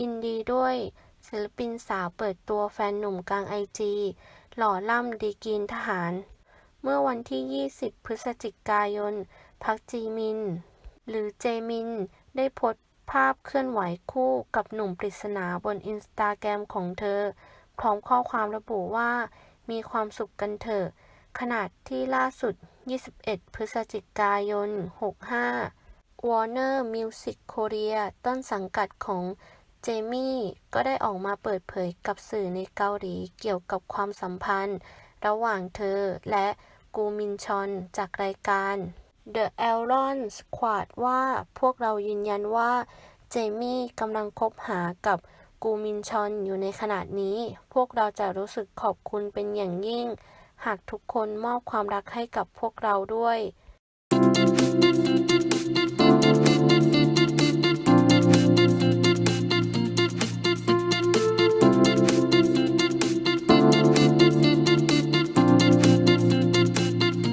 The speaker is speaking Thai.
ยินดีด้วยศิลปินสาวเปิดตัวแฟนหนุ่มกลางไอจีหล่อล่ำดีกรีนทหาร เมื่อวันที่ 20 พฤศจิกายน พักจีมิน หรือเจมิน ได้โพสต์ภาพเคลื่อนไหวคู่กับหนุ่มปริศนาบนอินสตาแกรมของเธอ พร้อมข้อความระบุว่า มีความสุขกันเถอะ ขนาดที่ล่าสุด 21 พฤศจิกายน 65 Warner Music Korea ต้นสังกัดของ เจมี่ก็ได้ออกมาเปิดเผยกับสื่อในเกาหลีเกี่ยวกับความสัมพันธ์ ระหว่างเธอและกูมินชอนจากรายการ The Elron Squad ว่าพวกเรายืนยันว่า เจมี่กำลังคบหากับกูมินชอนอยู่ในขณะนี้ พวกเราจะรู้สึกขอบคุณเป็นอย่างยิ่ง หากทุกคนมอบความรักให้กับพวกเราด้วย